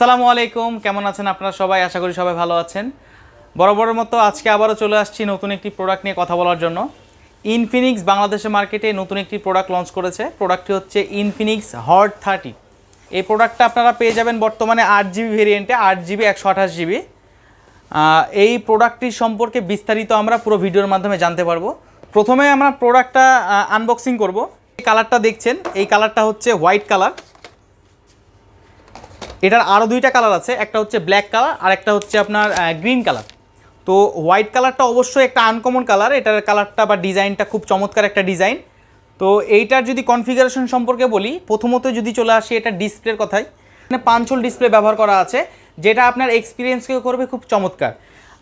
আসসালামু আলাইকুম, কেমন আছেন আপনারা সবাই? আশা করি সবাই ভালো আছেন। বরাবরের মতো আজকে আবারও চলে আসছি নতুন একটি প্রোডাক্ট নিয়ে কথা বলার জন্য। ইনফিনিক্স বাংলাদেশের মার্কেটে নতুন একটি প্রোডাক্ট লঞ্চ করেছে। প্রোডাক্টটি হচ্ছে ইনফিনিক্স হট থার্টি এই প্রোডাক্টটা আপনারা পেয়ে যাবেন বর্তমানে আট জিবি ভেরিয়েন্টে আট জিবি একশো আঠাশ জিবি এই প্রোডাক্টটির সম্পর্কে বিস্তারিত আমরা পুরো ভিডিওর মাধ্যমে জানতে পারব। প্রথমে আমরা প্রোডাক্টটা আনবক্সিং করব। এই কালারটা দেখছেন। এই কালারটা হচ্ছে হোয়াইট কালার এটার আরও দুইটা কালার আছে, একটা হচ্ছে ব্ল্যাক কালার আর একটা হচ্ছে আপনার গ্রিন কালার তো হোয়াইট কালারটা অবশ্যই একটা আনকমন কালার এটার কালারটা বা ডিজাইনটা খুব চমৎকার একটা ডিজাইন। তো এইটার যদি কনফিগারেশন সম্পর্কে বলি, প্রথমত যদি চলে আসি এটা ডিসপ্লের কথাই। মানে পাঞ্চল ডিসপ্লে ব্যবহার করা আছে, যেটা আপনার এক্সপিরিয়েন্সকে করবে খুব চমৎকার।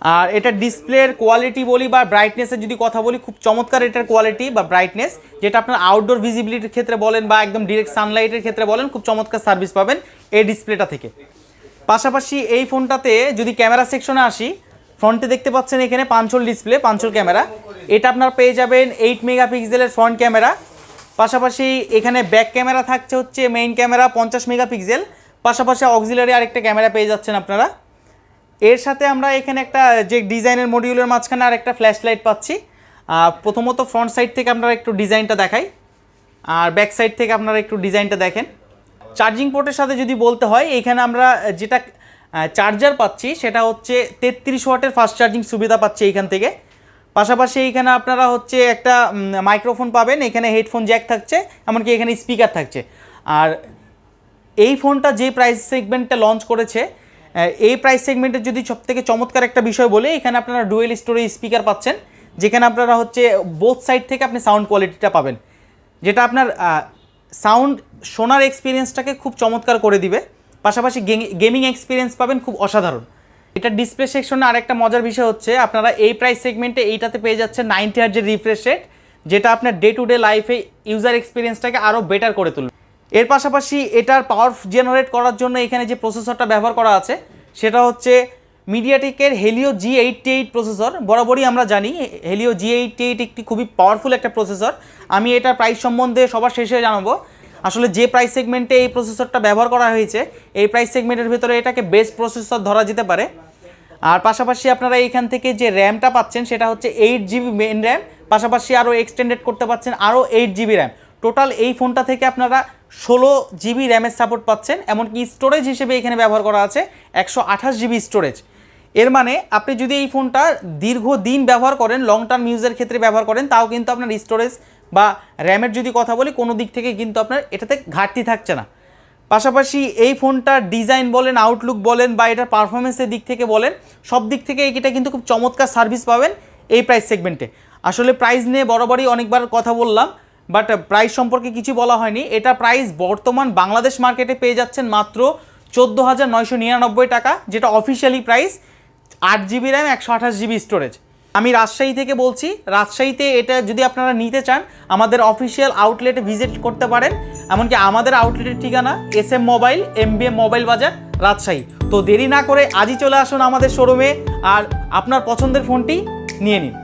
আর এটা ডিসপ্লের কোয়ালিটি বলি বা ব্রাইটনেসের যদি কথা বলি, খুব চমৎকার এটার কোয়ালিটি বা ব্রাইটনেস যেটা আপনার আউটডোর ভিজিবিলিটির ক্ষেত্রে বলেন বা একদম ডিরেক্ট সানলাইটের ক্ষেত্রে বলেন, খুব চমৎকার সার্ভিস পাবেন এই ডিসপ্লেটা থেকে। পাশাপাশি এই ফোনটাতে যদি ক্যামেরা সেকশনে আসি ফ্রন্টে দেখতে পাচ্ছেন এখানে পাঞ্চল ডিসপ্লে পাঞ্চল ক্যামেরা এটা আপনার পেয়ে যাবেন এইট মেগাপিক্সেলের ফ্রন্ট ক্যামেরা পাশাপাশি এখানে ব্যাক ক্যামেরা থাকছে হচ্ছে মেইন ক্যামেরা পঞ্চাশ মেগাপিক্সেল পাশাপাশি অক্সিলারি আরেকটা ক্যামেরা পেয়ে যাচ্ছেন আপনারা। এর সাথে আমরা এখানে একটা, যে ডিজাইনের মডিউলের মাঝখানে আর একটা ফ্ল্যাশ লাইট পাচ্ছি প্রথমত ফ্রন্ট সাইড থেকে আপনারা একটু ডিজাইনটা দেখাই। আর ব্যাক সাইড থেকে আপনারা একটু ডিজাইনটা দেখেন। চার্জিং পোর্টের সাথে যদি বলতে হয়, এখানে আমরা যেটা চার্জার পাচ্ছি, সেটা হচ্ছে তেত্রিশ ওয়াটের ফাস্ট চার্জিং সুবিধা পাচ্ছি এইখান থেকে। পাশাপাশি এইখানে আপনারা হচ্ছে একটা মাইক্রোফোন পাবেন, এখানে হেডফোন জ্যাক থাকছে, এমনকি এখানে স্পিকার থাকছে। আর এই ফোনটা যে প্রাইস সেগমেন্টটা লঞ্চ করেছে এই প্রাইস সেগমেন্টের যদি সব থেকে চমৎকার একটা বিষয় বলে, এখানে আপনারা ডুয়েল স্টোরেজ স্পিকার পাচ্ছেন, যেখানে আপনারা হচ্ছে বোথ সাইড থেকে আপনি সাউন্ড কোয়ালিটিটা পাবেন। যেটা আপনার সাউন্ড শোনার এক্সপিরিয়েন্সটাকে খুব চমৎকার করে দিবে। পাশাপাশি গেমিং এক্সপিরিয়েন্স পাবেন খুব অসাধারণ। এটা ডিসপ্লে সেকশনে আরেকটা মজার বিষয় হচ্ছে, আপনারা এই প্রাইস সেগমেন্টে এইটাতে পেয়ে যাচ্ছেন নাইনটি হার্জের রিফ্রেশ রেট যেটা আপনার ডে টু ডে লাইফে ইউজার এক্সপিরিয়েন্সটাকে আরও বেটার করে তুলবে। এর পাশাপাশি এটার পাওয়ার জেনারেট করার জন্য এখানে যে প্রসেসরটা ব্যবহার করা আছে, সেটা হচ্ছে মিডিয়াটেকের Helio G eighty eight processor বরাবরই আমরা জানি হেলিও জি এইটটি এইট একটি খুবই পাওয়ারফুল একটা প্রসেসর আমি এটার প্রাইস সম্বন্ধে সবার শেষে জানাব। আসলে যে প্রাইস সেগমেন্টে এই প্রসেসরটা ব্যবহার করা হয়েছে, এই প্রাইস সেগমেন্টের ভেতরে এটাকে বেস্ট প্রসেসর ধরা যেতে পারে। আর পাশাপাশি আপনারা এইখান থেকে যে র্যামটা পাচ্ছেন, সেটা হচ্ছে এইট জিবি মেন র্যাম পাশাপাশি আরও এক্সটেন্ডেড করতে পাচ্ছেন আরও এইট জিবি র্যাম টোটাল এই ফোনটা থেকে আপনারা ষোলো জিবি র্যামের সাপোর্ট পাচ্ছেন, এমনকি স্টোরেজ হিসেবে এখানে ব্যবহার করা আছে একশো আঠাশ জিবি স্টোরেজ। এর মানে আপনি যদি এই ফোনটা দীর্ঘদিন ব্যবহার করেন লং টার্ম ইউজের ক্ষেত্রে ব্যবহার করেন, তাও কিন্তু আপনার স্টোরেজ বা র্যামের যদি কথা বলি, কোনো দিক থেকে কিন্তু আপনার এটাতে ঘাটতি থাকছে না। পাশাপাশি এই ফোনটার ডিজাইন বলেন আউটলুক বলেন বা এটার পারফরমেন্সের দিক থেকে বলেন, সব দিক থেকে এটা কিন্তু খুব চমৎকার সার্ভিস পাবেন এই প্রাইস সেগমেন্টে আসলে প্রাইস নিয়ে বরাবরই অনেকবার কথা বললাম। বাট প্রাইস সম্পর্কে কিছু বলা হয়নি। এটা প্রাইস বর্তমান বাংলাদেশ মার্কেটে পেয়ে যাচ্ছেন মাত্র চোদ্দ হাজার নয়শো নিরানব্বই টাকা, যেটা অফিসিয়ালি প্রাইস আট জিবি র্যাম একশো আঠাশ জিবি স্টোরেজ আমি রাজশাহী থেকে বলছি, রাজশাহীতে এটা যদি আপনারা নিতে চান, আমাদের অফিসিয়াল আউটলেটে ভিজিট করতে পারেন। এমনকি আমাদের আউটলেটের ঠিকানা S M mobile M B M mobile বাজার রাজশাহী। তো দেরি না করে আজই চলে আসুন আমাদের শোরুমে আর আপনার পছন্দের ফোনটি নিয়ে নিন।